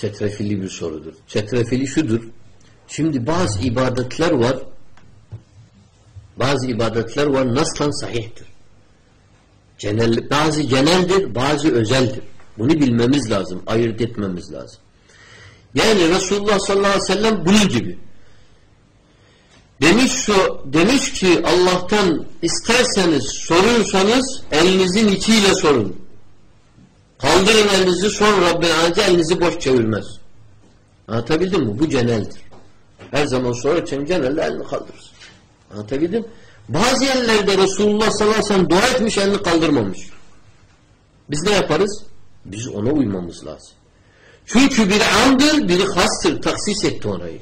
Çetrefilli bir sorudur. Çetrefilli şudur. Şimdi bazı ibadetler var. Bazı ibadetler var naslan sahihtir. Genel, bazı geneldir, bazı özeldir. Bunu bilmemiz lazım, ayırt etmemiz lazım. Yani Resulullah sallallahu aleyhi ve sellem bunun gibi. Demiş şu, demiş ki Allah'tan isterseniz sorursanız elinizin içiyle sorun. Kaldırın elinizi son Rabbine anca elinizi boş çevirmez. Anlatabildim mi? Bu geneldir. Her zaman sorarken genelde elini kaldırır. Anlatabildim Bazı yerlerde Resulullah sallallahu aleyhi ve sellem dua etmiş elini kaldırmamış. Biz ne yaparız? Biz ona uymamız lazım. Çünkü biri amdır, biri hastır. Taksis etti orayı.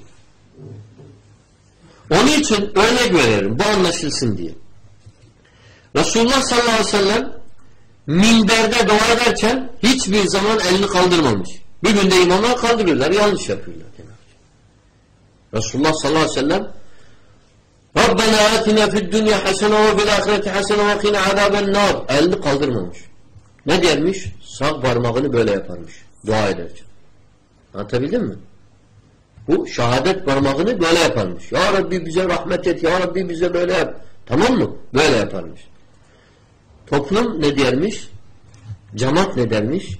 Onun için örnek veririm. Bu anlaşılsın diye. Resulullah sallallahu aleyhi ve sellem minberde dua ederken hiçbir zaman elini kaldırmamış. Bir günde imamlar kaldırıyorlar. Yanlış yapıyorlar. Resulullah sallallahu aleyhi ve sellem Rabbena atina fid dünya hasene ve fil ahireti hasene ve kina azaben nar. Elini kaldırmamış. Ne dermiş? Sağ parmağını böyle yaparmış. Dua ederken. Anlatabildim mi? Bu şehadet parmağını böyle yaparmış. Ya Rabbi bize rahmet et. Ya Rabbi bize böyle yap. Tamam mı? Böyle yaparmış. Toplum ne dermiş? Cemaat ne dermiş?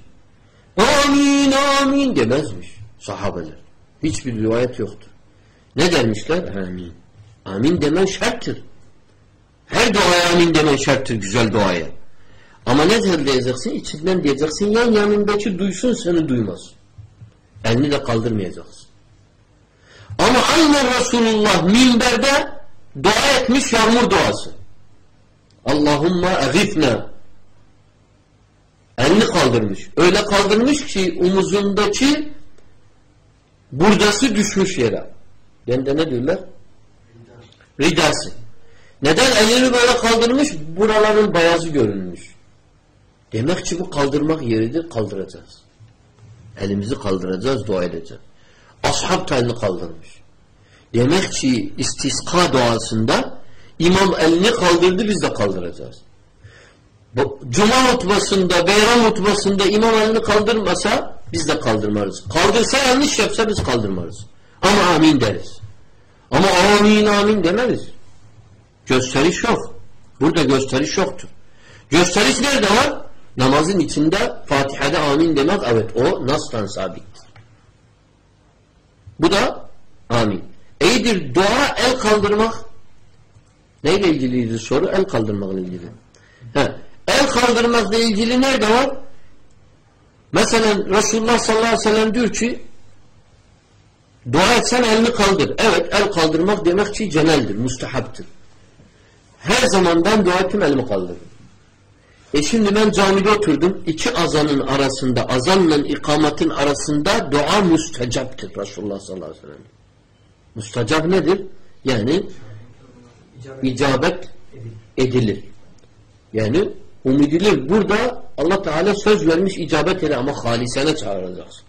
Amin amin demezmiş sahabeler. Hiçbir rivayet yoktur. Ne dermişler? Amin. Amin demen şarttır. Her duaya amin demen şarttır güzel duaya. Ama ne diyeceksin? İçinden diyeceksin yan yanındaki duysun seni duymaz. Elini de kaldırmayacaksın. Ama aynen Resulullah minberde dua etmiş yağmur duası. Allahumma egifne elini kaldırmış. Öyle kaldırmış ki omuzundaki buradası düşmüş yere. Yani ne diyorlar? Ridası. Neden elini böyle kaldırmış? Buraların bayazı görünmüş. Demek ki bu kaldırmak yeridir. Kaldıracağız. Elimizi kaldıracağız, dua edeceğiz. Ashab da elini kaldırmış. Demek ki istiska duasında imam elini kaldırdı biz de kaldıracağız. Cuma hutbasında, beyram hutbasında imam elini kaldırmasa biz de kaldırmarız. Kaldırsa yanlış yapsa biz kaldırmarız. Ama amin deriz. Ama amin amin demeriz. Gösteriş yok. Burada gösteriş yoktur. Gösteriş nerede var? Namazın içinde Fatiha'da amin demek evet o nastan sabittir. Bu da amin. İyidir dua el kaldırmak. Neyle ilgiliydi soru? El kaldırmakla ilgili. He. El kaldırmakla ilgili nerede var? Mesela Resulullah sallallahu aleyhi ve sellem diyor ki dua etsen elini kaldır. Evet el kaldırmak demek ki ceneldir, mustahaptır. Her zaman ben dua ettim elimi kaldırdım. E şimdi ben camide oturdum. iki azanın arasında, azanla ikametin arasında dua müstecaptır Resulullah sallallahu aleyhi ve sellem. Müstecap nedir? Yani icabet edilir. Yani umidilir. Burada Allah Teala söz vermiş icabet ile ama halisene çağıracaksın.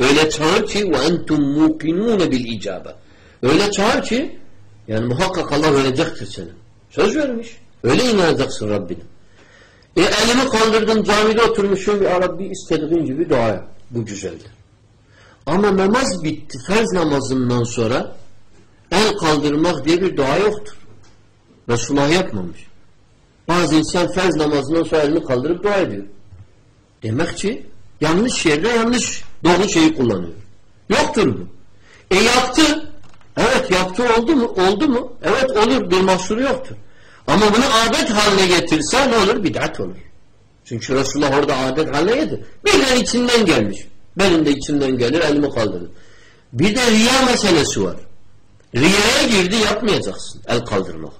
Öyle çağır ki muqinun bil icabe. Öyle çağır ki yani muhakkak Allah verecektir seni. Söz vermiş. Öyle inanacaksın Rabbine. E elimi kaldırdın camide oturmuşum ya Rabbi istediğin gibi dua yap. Bu güzeldir. Ama namaz bitti. Farz namazından sonra el kaldırmak diye bir dua yoktur. Resulullah yapmamış. Bazı insan farz namazından sonra elini kaldırıp dua ediyor. Demek ki yanlış yerde yanlış doğru şeyi kullanıyor. Yoktur bu. E yaptı. Evet yaptı oldu mu? Oldu mu? Evet olur. Bir mahsuru yoktur. Ama bunu adet haline getirse ne olur? Bid'at olur. Çünkü Resulullah orada adet haline getir. Birden içinden gelmiş. Benim de içimden gelir elimi kaldırır. Bir de riya meselesi var. Riyaya girdi yapmayacaksın el kaldırmak.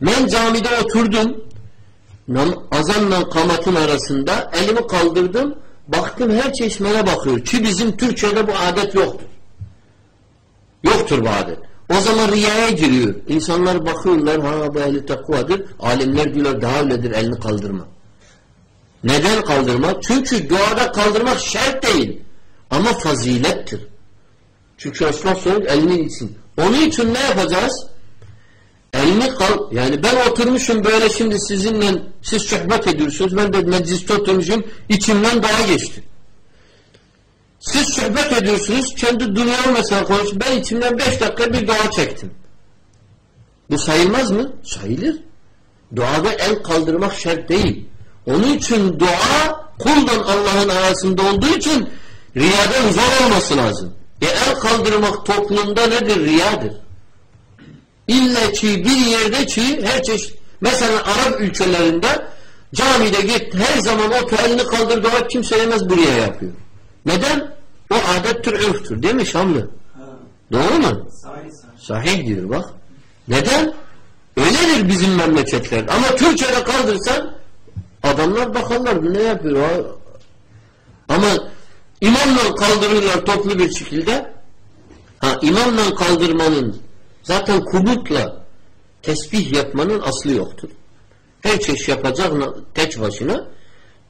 Ben camide oturdum azanla kamatın arasında elimi kaldırdım baktım her çeşmene bakıyor ki bizim Türkçe'de bu adet yoktur. Yoktur bu adet. O zaman riyaya giriyor. İnsanlar bakıyorlar ha bu ehli takvadır. Alimler diyorlar daha öyledir elini kaldırma. Neden kaldırma? Çünkü duada kaldırmak şart değil. Ama fazilettir. Çünkü Resulullah söylüyor elinin için. Onun için ne yapacağız? Elini kal yani ben oturmuşum böyle şimdi sizinle siz sohbet ediyorsunuz. Ben de mecliste oturmuşum. içimden daha geçti. Siz sohbet ediyorsunuz. Kendi dünya mesela konuş. Ben içimden beş dakika bir dua çektim. Bu sayılmaz mı? Sayılır. Duada el kaldırmak şart değil. Onun için dua kuldan Allah'ın arasında olduğu için riyadan uzak olması lazım. E el kaldırmak toplumda nedir? Riyadır. İlle ki bir yerde ki her çeşit mesela Arap ülkelerinde camide git her zaman o elini kaldır dua kimse yemez buraya yapıyor. Neden? O adettir, örftür değil mi Şamlı? Ha. Doğru mu? Sahih, sahih. Sahih diyor bak. Neden? Öyledir bizim memleketler. Ama Türkiye'de kaldırsan adamlar bakarlar ne yapıyor? Ama imamla kaldırırlar toplu bir şekilde. Ha imamla kaldırmanın zaten kubutla tesbih yapmanın aslı yoktur. Her çeşit yapacak tek başına.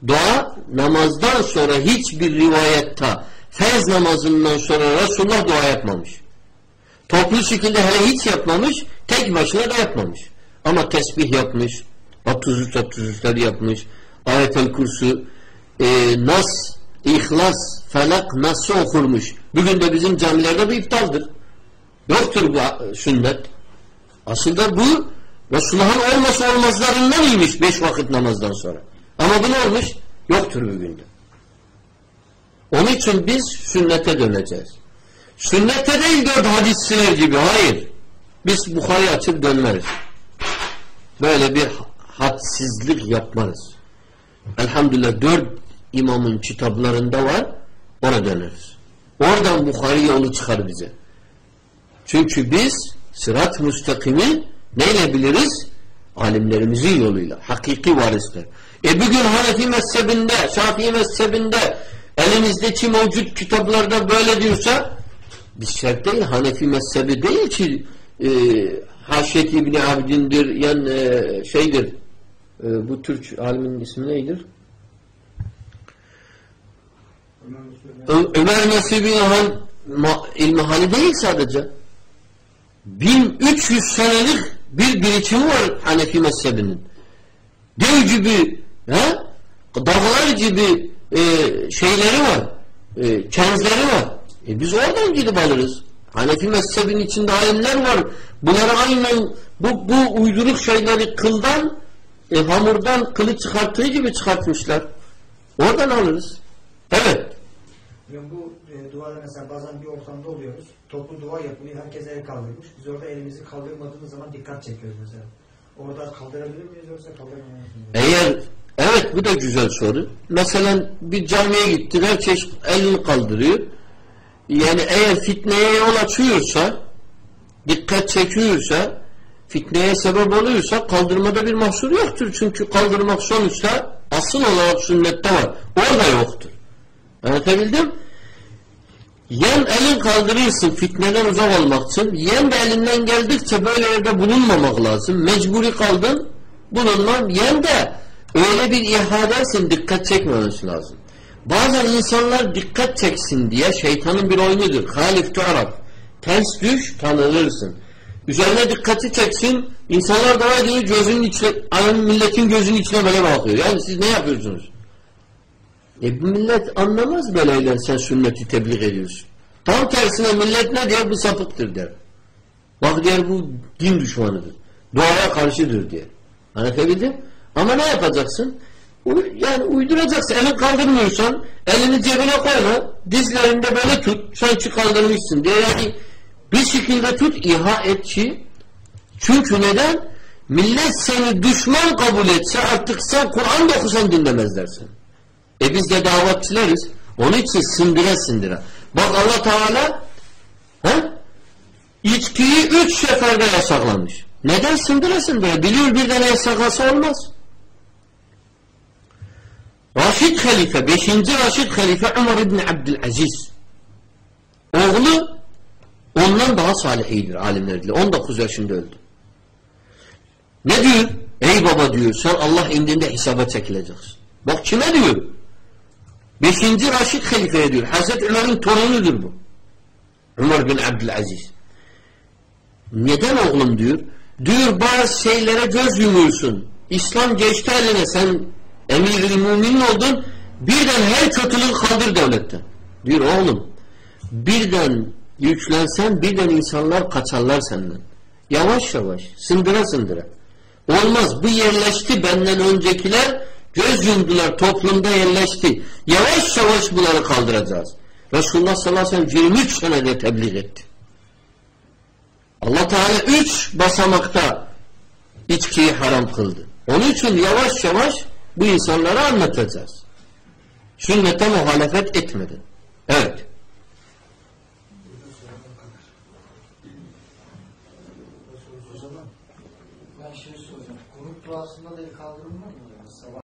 Dua namazdan sonra hiçbir rivayette Fez namazından sonra Resulullah dua yapmamış. Toplu şekilde hele hiç yapmamış, tek başına da yapmamış. Ama tesbih yapmış, 33 33'ler yapmış, ayetel kursu, e, nas, ihlas, felak, nasıl okurmuş. Bugün de bizim camilerde bu iptaldır. Yoktur bu sünnet. Aslında bu Resulullah'ın olmasa olmazlarından iyiymiş beş vakit namazdan sonra. Ama bu ne olmuş? Yoktur bugün de. Onun için biz sünnete döneceğiz. Sünnete değil dört hadisler gibi. Hayır. Biz Bukhari açıp dönmeriz. Böyle bir hadsizlik yapmarız. Elhamdülillah dört imamın kitaplarında var. Ona döneriz. Oradan Bukhari yolu çıkar bize. Çünkü biz sırat müstakimi neyle biliriz? Alimlerimizin yoluyla. Hakiki varisler. E bugün Hanefi mezhebinde, Şafii mezhebinde elinizdeki mevcut kitaplarda böyle diyorsa biz şart değil. Hanefi mezhebi değil ki e, Haşyet İbni Abdin'dir yani e, şeydir e, bu Türk alimin ismi neydir? Ömer Nasibi İlhan İlmihali değil sadece. 1300 senelik bir birikimi var Hanefi mezhebinin. Dev gibi he? dağlar gibi e, şeyleri var. E, kenzleri var. E biz oradan gidip alırız. Hanefi mezhebinin içinde alimler var. Bunları aynen bu, bu uyduruk şeyleri kıldan e, hamurdan kılı çıkarttığı gibi çıkartmışlar. Oradan alırız. Evet. Bu e, duada mesela bazen bir ortamda oluyoruz. Toplu dua yapılıyor. Herkes el kaldırmış. Biz orada elimizi kaldırmadığımız zaman dikkat çekiyoruz mesela. Orada kaldırabilir miyiz yoksa kaldıramayız Eğer evet bu da güzel soru. Mesela bir camiye gittin herkes elini kaldırıyor. Yani eğer fitneye yol açıyorsa dikkat çekiyorsa fitneye sebep oluyorsa kaldırmada bir mahsur yoktur. Çünkü kaldırmak sonuçta asıl olarak sünnette var. Orada yoktur. Anlatabildim? Yen elin kaldırırsın fitneden uzak olmak için. Yen de elinden geldikçe böyle yerde bulunmamak lazım. Mecburi kaldın bulunmam. Yen de öyle bir ihadesin dikkat çekmemesi lazım. Bazen insanlar dikkat çeksin diye şeytanın bir oyunudur. Halif tu'raf. Ters düş tanınırsın. Üzerine dikkati çeksin. İnsanlar da diyor gözünün içine, milletin gözünün içine böyle bakıyor. Yani siz ne yapıyorsunuz? E bu millet anlamaz böyleyle sen sünneti tebliğ ediyorsun. Tam tersine millet ne diyor? Bu sapıktır der. Bak diyor bu din düşmanıdır. Doğaya karşıdır diye. Anlatabildim? Ama ne yapacaksın? Yani uyduracaksın. Elini kaldırmıyorsan elini cebine koyma. Dizlerinde böyle tut. Sanki kaldırmışsın diye. Yani bir şekilde tut iha et ki çünkü neden? Millet seni düşman kabul etse artık sen Kur'an da okusan dinlemezler. E biz de davetçileriz. Onun için sindire sindire. Bak Allah Teala he? içkiyi üç seferde yasaklamış. Neden sindire sindire? Biliyor bir tane yasaklası olmaz. Raşid Halife, beşinci Raşid Halife Ömer İbni Abdülaziz. Oğlu ondan daha salihidir alimler diyor. 19 yaşında öldü. Ne diyor? Ey baba diyor sen Allah indinde hesaba çekileceksin. Bak kime diyor? Beşinci Raşid Halife'ye diyor. Hazreti Ömer'in torunudur bu. Ömer bin Abdülaziz. Neden oğlum diyor? Diyor bazı şeylere göz yumuyorsun. İslam geçti eline sen emir-i müminin oldun birden her kötülüğü kaldır devletten. Diyor oğlum birden yüklensen birden insanlar kaçarlar senden. Yavaş yavaş, sındıra sındıra. Olmaz. Bu yerleşti benden öncekiler Göz yumdular toplumda yerleşti. Yavaş yavaş bunları kaldıracağız. Resulullah sallallahu aleyhi ve sellem 23 senede tebliğ etti. Allah Teala 3 basamakta içkiyi haram kıldı. Onun için yavaş yavaş bu insanlara anlatacağız. Sünnete muhalefet etmedin. Evet. aslında da kaldırma